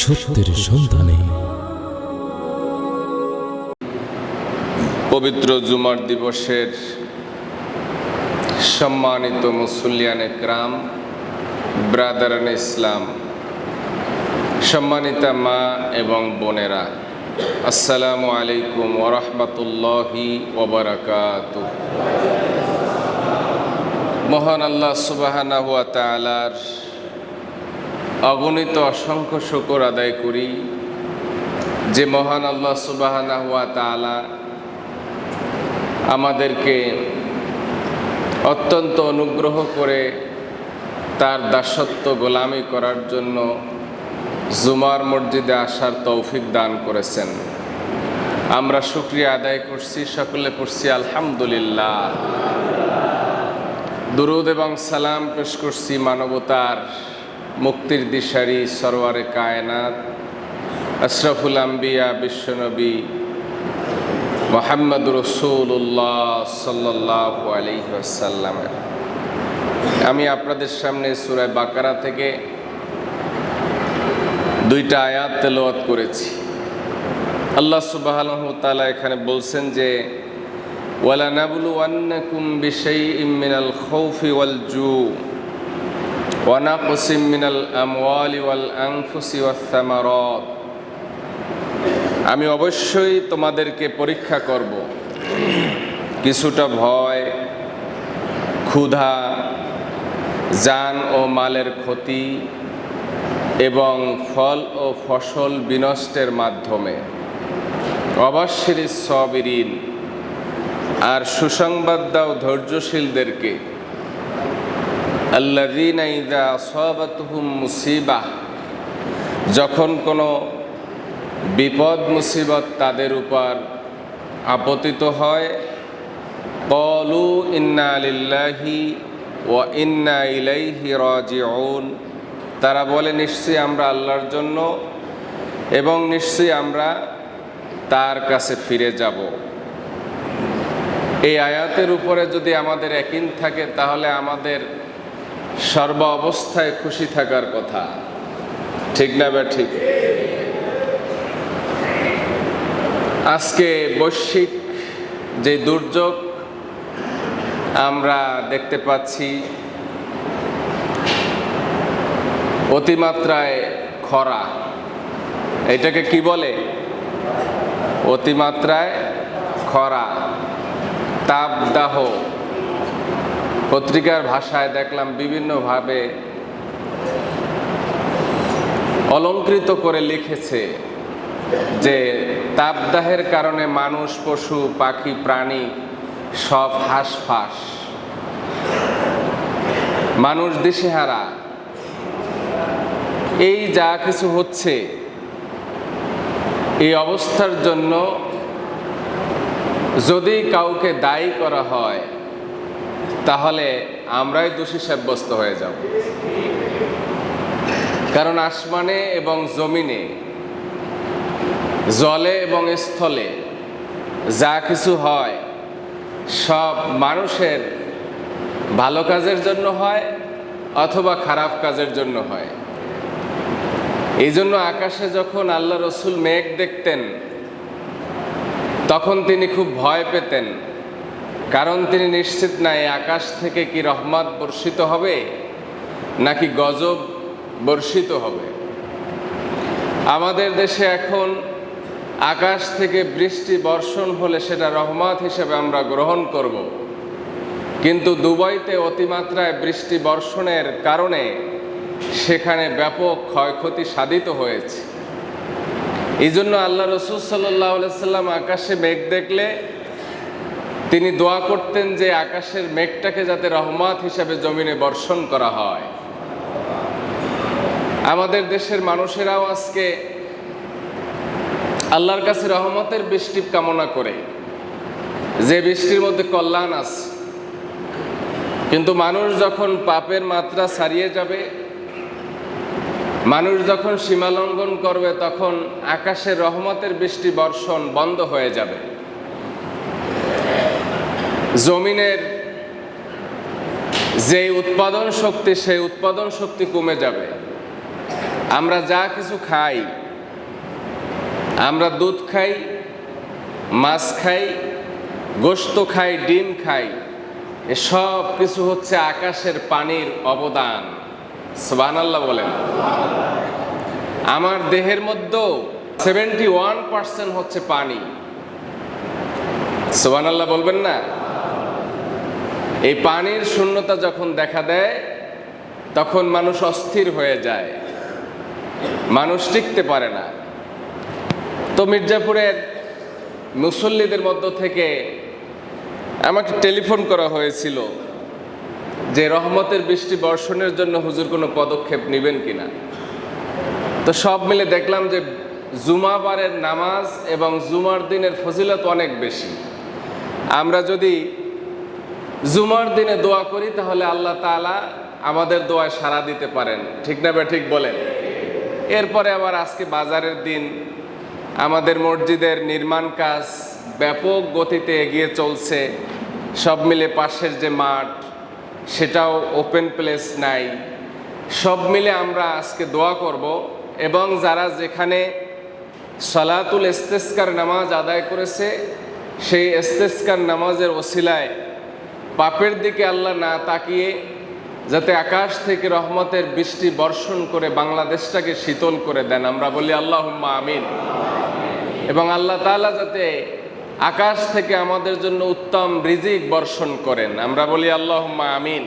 সত্যের সন্ধানে। পবিত্র জুমার দিবসের সম্মানিত মুসল্লিয়ান ক্রাম, ব্রাদারান ইসলাম, সম্মানিতা মা এবং বোনেরা, আসসালামু আলাইকুম ওরহমতুল্লাহি ওবরাকাত মহান আল্লাহ সুবাহানা হুয়া তালার অগণিত অসংখ্য শুকর আদায় করি যে মহান আল্লাহ সুবাহানা হুয়া তালা আমাদেরকে অত্যন্ত অনুগ্রহ করে তার দাসত্ব গোলামি করার জন্য জুমার মসজিদে আসার তৌফিক দান করেছেন। আমরা শুক্রিয়া আদায় করছি, সকলে পড়ছি আলহামদুলিল্লাহ। দুরুদ এবং সালাম পেশ করছি মানবতার মুক্তির দিশারি সরোয়ারে কায়নাত, আশরাফুল আম্বিয়া বিশ্বনবী মোহাম্মদ রসুল্লাহ সাল্লাহ আলহিহাসাল্লামের আমি আপনাদের সামনে সুরায় বাকারা থেকে দুইটা আয়াত তেলাওয়াত করেছি। আল্লাহ সুবাহ তাআলা এখানে বলছেন যে ওয়ালা নাবলু আন্নাকুম বিশাইইম মিনাল খাউফি ওয়াল জু। আমওয়ালি ওয়াল আনফুসি ওয়াস সামারাত আমি অবশ্যই তোমাদেরকে পরীক্ষা করব। কিছুটা ভয়, ক্ষুধা, যান ও মালের ক্ষতি এবং ফল ও ফসল বিনষ্টের মাধ্যমে। অবশ্যের সবিরিন। আর সুসংবাদ দাও ধৈর্যশীলদেরকে। সবাতুহুম মুসিবাহ যখন কোনো বিপদ, মুসিবত তাদের উপর আপতিত হয় ইন্না আলিল্লাহি ও ইন্না তারা বলে, নিশ্চয়ই আমরা আল্লাহর জন্য এবং নিশ্চয়ই আমরা তার কাছে ফিরে যাব। এই আয়াতের উপরে যদি আমাদের একিন থাকে, তাহলে আমাদের সর্ব অবস্থায় খুশি থাকার কথা। ঠিক না বা ঠিক? আজকে বৈশ্বিক যে দুর্যোগ, আমরা দেখতে পাচ্ছি অতিমাত্রায় খরা। এটাকে কি বলে? অতিমাত্রায় খরা, তাপদাহ। পত্রিকার ভাষায় দেখলাম বিভিন্নভাবে অলঙ্কৃত করে লিখেছে যে তাপদাহের কারণে মানুষ, পশু, পাখি, প্রাণী সব হাঁসফাঁস। মানুষ দিশেহারা। এই যা কিছু হচ্ছে, এই অবস্থার জন্য যদি কাউকে দায়ী করা হয় তাহলে আমরাই দোষী সাব্যস্ত হয়ে যাব। কারণ আসমানে এবং জমিনে, জলে এবং স্থলে যা কিছু হয়, সব মানুষের ভালো কাজের জন্য হয় অথবা খারাপ কাজের জন্য হয়। এই জন্য আকাশে যখন আল্লাহ রসুল মেঘ দেখতেন, তখন তিনি খুব ভয় পেতেন। কারণ তিনি নিশ্চিত নাই আকাশ থেকে কি রহমত বর্ষিত হবে, নাকি গজব বর্ষিত হবে। আমাদের দেশে এখন আকাশ থেকে বৃষ্টি বর্ষণ হলে সেটা রহমত হিসেবে আমরা গ্রহণ করব। কিন্তু দুবাইতে অতিমাত্রায় বৃষ্টি বর্ষণের কারণে সেখানে ব্যাপক ক্ষয়ক্ষতি সাধিত হয়েছে। এই জন্য আল্লাহ রসুল সাল্লাহ সাল্লাম আকাশে মেঘ দেখলে তিনি দোয়া করতেন যে আকাশের মেঘটাকে যাতে রহমত হিসাবে জমিনে বর্ষণ করা হয়। আমাদের দেশের মানুষেরাও আজকে আল্লাহর কাছে রহমতের বৃষ্টি কামনা করে। যে বৃষ্টির মধ্যে কল্যাণ আছে। কিন্তু মানুষ যখন পাপের মাত্রা ছাড়িয়ে যাবে, মানুষ যখন সীমালঙ্ঘন করবে, তখন আকাশের রহমতের বৃষ্টি বর্ষণ বন্ধ হয়ে যাবে। জমিনের যে উৎপাদন শক্তি, সেই উৎপাদন শক্তি কমে যাবে। আমরা যা কিছু খাই, আমরা দুধ খাই, মাছ খাই, গোস্ত খাই, ডিম খাই এসব কিছু হচ্ছে আকাশের পানির অবদান। সোবান আল্লাহ বলেন। আমার দেহের মধ্যেও সেভেন্টি ওয়ান পার্সেন্ট হচ্ছে পানি। সোবান আল্লাহ বলবেন না? এই পানির শূন্যতা যখন দেখা দেয়, তখন মানুষ অস্থির হয়ে যায়। মানুষ টিকতে পারে না। তো মির্জাপুরের মুসল্লিদের মধ্য থেকে আমাকে টেলিফোন করা হয়েছিল যে, রহমতের বৃষ্টি বর্ষণের জন্য হুজুর কোনো পদক্ষেপ নেবেন কিনা তো সব মিলে দেখলাম যে, জুমাবারের নামাজ এবং জুমার দিনের ফজিলত অনেক বেশি। আমরা যদি জুমার দিনে দোয়া করি, তাহলে আল্লাহ তাআলা আমাদের দোয়ায় সাড়া দিতে পারেন। ঠিক না বা ঠিক বলেন? এরপরে আবার আজকে বাজারের দিন, আমাদের মসজিদের নির্মাণ কাজ ব্যাপক গতিতে এগিয়ে চলছে। সব মিলে পাশের যে মাঠ, সেটাও ওপেন প্লেস নাই। সব মিলে আমরা আজকে দোয়া করব এবং যারা যেখানে সালাতুল ইস্তেস্কার নামাজ আদায় করেছে, সেই ইস্তেস্কার নামাজের ওসিলায় পাপের দিকে আল্লাহ না তাকিয়ে যাতে আকাশ থেকে রহমতের বৃষ্টি বর্ষণ করে বাংলাদেশটাকে শীতল করে দেন, আমরা বলি আল্লাহ আমিন। এবং আল্লাহ তালা যাতে আকাশ থেকে আমাদের জন্য উত্তম রিজিক বর্ষণ করেন, আমরা বলি আল্লাহ আমিন।